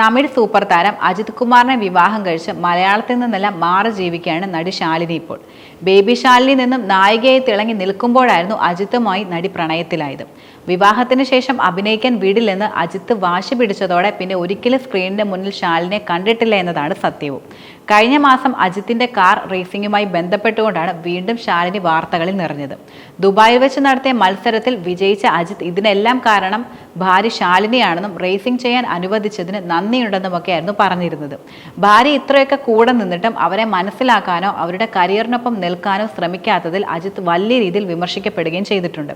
Tamil super താരം അജിത് കുമാറിനെ വിവാഹം കഴിച്ച് മലയാളത്തിൽ നിന്നെല്ലാം മാറി ജീവിക്കുകയാണ് നടി ശാലിനി ഇപ്പോൾ. ബേബി ശാലിനി നിന്നും നായികയെ തിളങ്ങി നിൽക്കുമ്പോഴായിരുന്നു അജിത്തുമായി നടി പ്രണയത്തിലായത്. വിവാഹത്തിന് ശേഷം അഭിനയിക്കാൻ വീടില്ലെന്ന് അജിത്ത് വാശി പിടിച്ചതോടെ പിന്നെ ഒരിക്കലും സ്ക്രീനിന്റെ മുന്നിൽ ശാലിനെ കണ്ടിട്ടില്ല എന്നതാണ് സത്യവും. കഴിഞ്ഞ മാസം അജിത്തിന്റെ കാർ റേസിംഗുമായി ബന്ധപ്പെട്ടുകൊണ്ടാണ് വീണ്ടും ശാലിനി വാർത്തകളിൽ നിറഞ്ഞത്. ദുബായിൽ വെച്ച് നടത്തിയ മത്സരത്തിൽ വിജയിച്ച അജിത്ത് ഇതിനെല്ലാം കാരണം ഭാര്യ ശാലിനിയാണെന്നും റേസിംഗ് ചെയ്യാൻ അനുവദിച്ചതിന് നന്ദിയുണ്ടെന്നുമൊക്കെയായിരുന്നു പറഞ്ഞിരുന്നത്. ഭാര്യ ഇത്രയൊക്കെ കൂടെ നിന്നിട്ടും അവരെ മനസ്സിലാക്കാനോ അവരുടെ കരിയറിനൊപ്പം നിൽക്കാനോ ശ്രമിക്കാത്തതിൽ അജിത്ത് വലിയ രീതിയിൽ വിമർശിക്കപ്പെടുകയും ചെയ്തിട്ടുണ്ട്.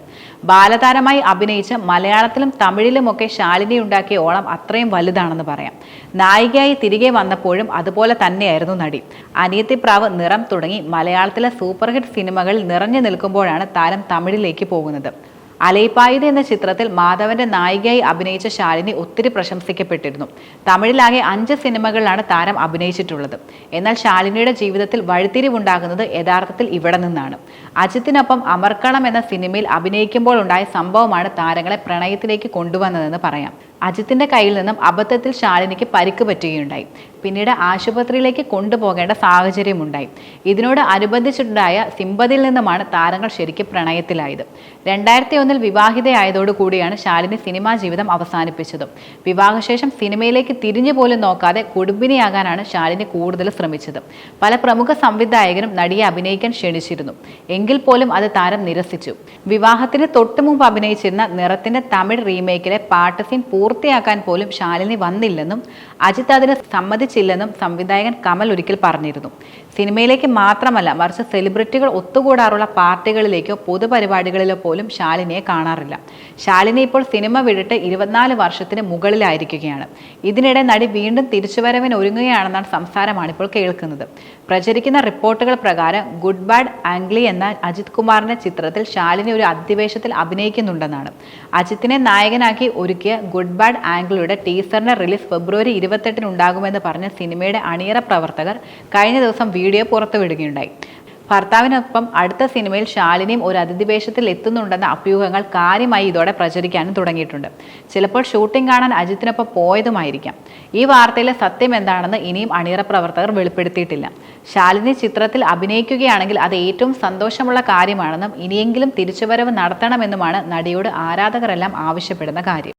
ബാലതാരമായി അഭിനയിച്ച് മലയാളത്തിലും തമിഴിലുമൊക്കെ ശാലിനി ഉണ്ടാക്കിയ ഓളം അത്രയും വലുതാണെന്ന് പറയാം. നായികയായി തിരികെ വന്നപ്പോഴും അതുപോലെ തന്നെയായിരുന്നു നടി. അനിയത്തിപ്രാവ് നിറം തുടങ്ങി മലയാളത്തിലെ സൂപ്പർഹിറ്റ് സിനിമകളിൽ നിറഞ്ഞു നിൽക്കുമ്പോഴാണ് താരം തമിഴിലേക്ക് പോകുന്നത്. അലൈപ്പായുധ എന്ന ചിത്രത്തിൽ മാധവന്റെ നായികയായി അഭിനയിച്ച ശാലിനി ഒത്തിരി പ്രശംസിക്കപ്പെട്ടിരുന്നു. തമിഴിലാകെ അഞ്ച് സിനിമകളിലാണ് താരം അഭിനയിച്ചിട്ടുള്ളത്. എന്നാൽ ശാലിനിയുടെ ജീവിതത്തിൽ വഴിത്തിരിവുണ്ടാകുന്നത് യഥാർത്ഥത്തിൽ ഇവിടെ നിന്നാണ്. അജിത്തിനൊപ്പം അമർക്കണം എന്ന സിനിമയിൽ അഭിനയിക്കുമ്പോൾ ഉണ്ടായ സംഭവമാണ് താരങ്ങളെ പ്രണയത്തിലേക്ക് കൊണ്ടുവന്നതെന്ന് പറയാം. അജിത്തിന്റെ കയ്യിൽ നിന്നും അബദ്ധത്തിൽ ശാലിനിക്ക് പരിക്ക് പറ്റുകയുണ്ടായി. പിന്നീട് ആശുപത്രിയിലേക്ക് കൊണ്ടുപോകേണ്ട സാഹചര്യമുണ്ടായി. ഇതിനോട് അനുബന്ധിച്ചിട്ടുണ്ടായ സിമ്പതിയിൽ നിന്നുമാണ് താരങ്ങൾ ശരിക്കും പ്രണയത്തിലായത്. രണ്ടായിരത്തി ഒന്നിൽ വിവാഹിതയായതോടുകൂടിയാണ് ശാലിനി സിനിമാ ജീവിതം അവസാനിപ്പിച്ചതും. വിവാഹശേഷം സിനിമയിലേക്ക് തിരിഞ്ഞു പോലും നോക്കാതെ കുടുംബിനിയാകാനാണ് ശാലിനി കൂടുതൽ ശ്രമിച്ചത്. പല പ്രമുഖ സംവിധായകരും നടിയെ അഭിനയിക്കാൻ ക്ഷണിച്ചിരുന്നു. എങ്കിൽ പോലും അത് താരം നിരസിച്ചു. വിവാഹത്തിന് തൊട്ടുമുമ്പ് അഭിനയിച്ചിരുന്ന നിറത്തിന്റെ തമിഴ് റീമേക്കിലെ പാട്ട് സീൻ പൂർത്തിയാക്കാൻ പോലും ശാലിനി വന്നില്ലെന്നും അജിത് അതിന് സമ്മതിച്ചില്ലെന്നും സംവിധായകൻ കമൽ ഒരിക്കൽ പറഞ്ഞിരുന്നു. സിനിമയിലേക്ക് മാത്രമല്ല മറിച്ച് സെലിബ്രിറ്റികൾ ഒത്തുകൂടാറുള്ള പാർട്ടികളിലേക്കോ പൊതുപരിപാടികളിലോ പോലും ശാലിനിയെ കാണാറില്ല. ശാലിനി ഇപ്പോൾ സിനിമ വിട്ടിട്ട് ഇരുപത്തിനാല് വർഷത്തിന് മുകളിലായിരിക്കുകയാണ്. ഇതിനിടെ നടി വീണ്ടും തിരിച്ചുവരവിന് ഒരുങ്ങുകയാണെന്നാണ് സംസാരമാണ് ഇപ്പോൾ കേൾക്കുന്നത്. പ്രചരിക്കുന്ന റിപ്പോർട്ടുകൾ പ്രകാരം ഗുഡ് ബാഡ് ആംഗ്ലി എന്ന അജിത് കുമാറിന്റെ ചിത്രത്തിൽ ശാലിനി ഒരു അധിവേശത്തിൽ അഭിനയിക്കുന്നുണ്ടെന്നാണ്. അജിത്തിനെ നായകനാക്കി ഒരുക്കിയ ഗുഡ് ബാഡ് ആംഗ്ലിയുടെ ടീസറിന്റെ റിലീസ് ഫെബ്രുവരി ഇരുപത്തെട്ടിന് ഉണ്ടാകുമെന്ന് പറഞ്ഞ സിനിമയുടെ അണിയറ പ്രവർത്തകർ കഴിഞ്ഞ ദിവസം വീഡിയോ പുറത്തുവിടുകയുണ്ടായി. ഭർത്താവിനൊപ്പം അടുത്ത സിനിമയിൽ ശാലിനിയും ഒരു അതിഥി വേഷത്തിൽ എത്തുന്നുണ്ടെന്ന അഭ്യൂഹങ്ങൾ കാര്യമായി ഇതോടെ പ്രചരിക്കാനും തുടങ്ങിയിട്ടുണ്ട്. ചിലപ്പോൾ ഷൂട്ടിംഗ് കാണാൻ അജിത്തിനൊപ്പം പോയതുമായിരിക്കാം. ഈ വാർത്തയിലെ സത്യം എന്താണെന്ന് ഇനിയും അണിയറ പ്രവർത്തകർ വെളിപ്പെടുത്തിയിട്ടില്ല. ശാലിനി ചിത്രത്തിൽ അഭിനയിക്കുകയാണെങ്കിൽ അത് ഏറ്റവും സന്തോഷമുള്ള കാര്യമാണെന്നും ഇനിയെങ്കിലും തിരിച്ചുവരവ് നടത്തണമെന്നുമാണ് നടിയോട് ആരാധകരെല്ലാം ആവശ്യപ്പെടുന്ന കാര്യം.